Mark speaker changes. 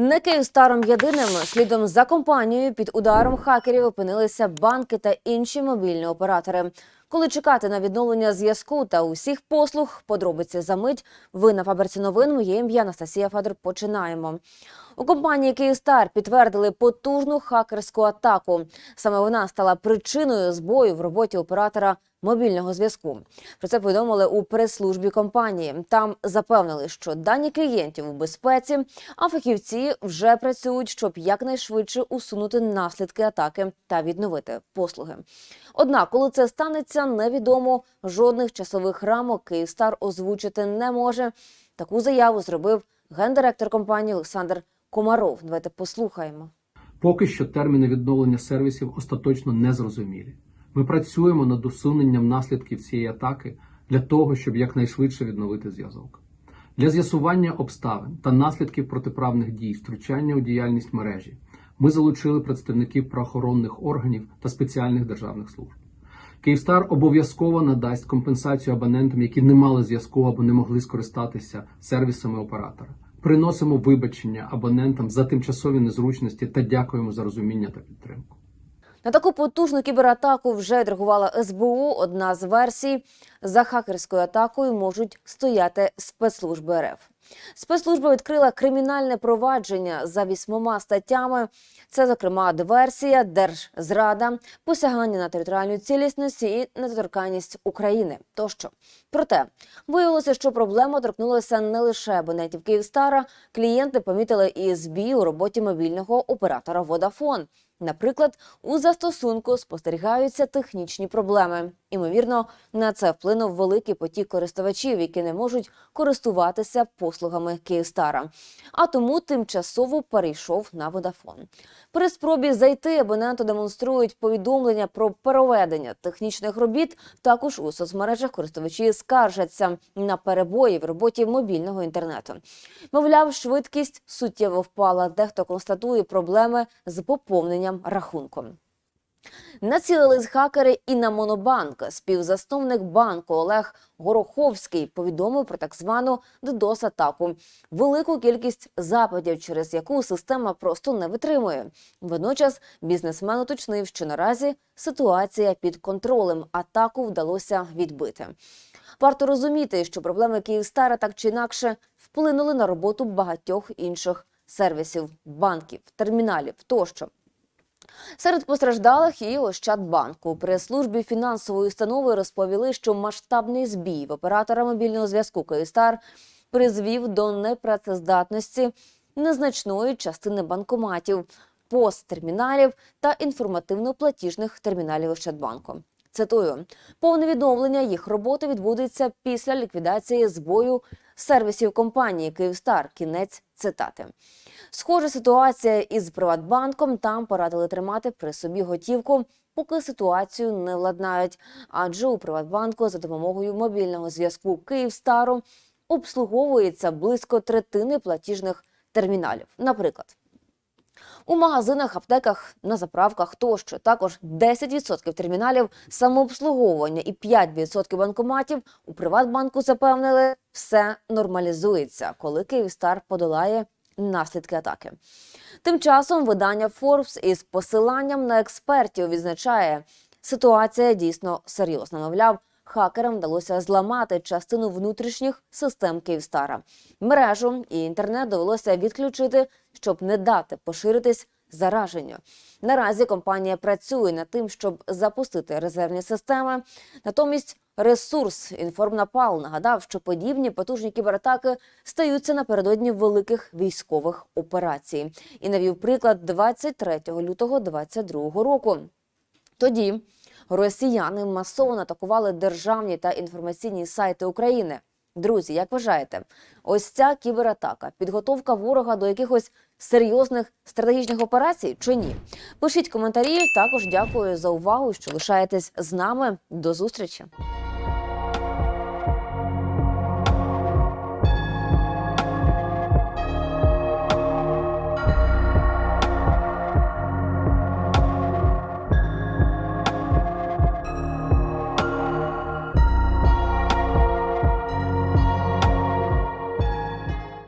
Speaker 1: Не Київстаром єдиним слідом за компанією під ударом хакерів опинилися банки та інші мобільні оператори. Коли чекати на відновлення зв'язку та усіх послуг, подробиці за мить. Ви на фаберці новин. Моє ім'я Анастасія Федор. Починаємо. У компанії Київстар підтвердили потужну хакерську атаку. Саме вона стала причиною збою в роботі оператора мобільного зв'язку. Про це повідомили у прес-службі компанії. Там запевнили, що дані клієнтів у безпеці, а фахівці вже працюють, щоб якнайшвидше усунути наслідки атаки та відновити послуги. Однак, коли це станеться, невідомо жодних часових рамок Київстар озвучити не може. Таку заяву зробив гендиректор компанії Олександр Комаров. Давайте послухаємо.
Speaker 2: Поки що терміни відновлення сервісів остаточно не зрозумілі. Ми працюємо над усуненням наслідків цієї атаки для того, щоб якнайшвидше відновити зв'язок. Для з'ясування обставин та наслідків протиправних дій, втручання у діяльність мережі, ми залучили представників правоохоронних органів та спеціальних державних служб. Київстар обов'язково надасть компенсацію абонентам, які не мали зв'язку або не могли скористатися сервісами оператора. Приносимо вибачення абонентам за тимчасові незручності та дякуємо за розуміння та підтримку.
Speaker 1: На таку потужну кібератаку вже відреагувала СБУ. Одна з версій за хакерською атакою можуть стояти спецслужби РФ. Спецслужба відкрила кримінальне провадження за вісьмома статтями. Це, зокрема, диверсія, держзрада, посягання на територіальну цілісність і недоторканність України. Тощо, проте виявилося, що проблема торкнулася не лише абонентів Київстара. Клієнти помітили і збій у роботі мобільного оператора Водафон. Наприклад, у застосунку спостерігаються технічні проблеми. Імовірно, на це вплинув великий потік користувачів, які не можуть користуватися послугами Київстара. А тому тимчасово перейшов на Водафон. При спробі зайти абоненту демонструють повідомлення про переведення технічних робіт. Також у соцмережах користувачі скаржаться на перебої в роботі мобільного інтернету. Мовляв, швидкість суттєво впала. Дехто констатує проблеми з поповненням рахунку. Націлились хакери і на Монобанк. Співзасновник банку Олег Гороховський повідомив про так звану DDoS-атаку. Велику кількість запитів, через яку система просто не витримує. Водночас бізнесмен уточнив, що наразі ситуація під контролем. Атаку вдалося відбити. Варто розуміти, що проблеми Київстара так чи інакше вплинули на роботу багатьох інших сервісів, банків, терміналів тощо. Серед постраждалих і Ощадбанку. При службі фінансової установи розповіли, що масштабний збій в оператора мобільного зв'язку Київстар призвів до непрацездатності незначної частини банкоматів, посттерміналів та інформативно-платіжних терміналів Ощадбанку. Цитую, повне відновлення їх роботи відбудеться після ліквідації збою сервісів компанії Київстар. Кінець цитати. Схожа ситуація із Приватбанком. Там порадили тримати при собі готівку, поки ситуацію не владнають. Адже у Приватбанку за допомогою мобільного зв'язку Київстару обслуговується близько третини платіжних терміналів. Наприклад. У магазинах, аптеках, на заправках тощо також 10% терміналів самообслуговування і 5% банкоматів у Приватбанку запевнили, все нормалізується, коли Київстар подолає наслідки атаки. Тим часом видання Forbes із посиланням на експертів відзначає, ситуація дійсно серйозна. Мовляв, хакерам вдалося зламати частину внутрішніх систем Київстара. Мережу і інтернет довелося відключити, щоб не дати поширитись зараженню. Наразі компанія працює над тим, щоб запустити резервні системи. Натомість ресурс Інформнапал нагадав, що подібні потужні кібератаки стаються напередодні великих військових операцій і навів приклад 23 лютого 2022 року. Тоді росіяни масово атакували державні та інформаційні сайти України. Друзі, як вважаєте, ось ця кібератака, підготовка ворога до якихось серйозних стратегічних операцій чи ні? Пишіть коментарі. Також дякую за увагу, що лишаєтесь з нами. До зустрічі.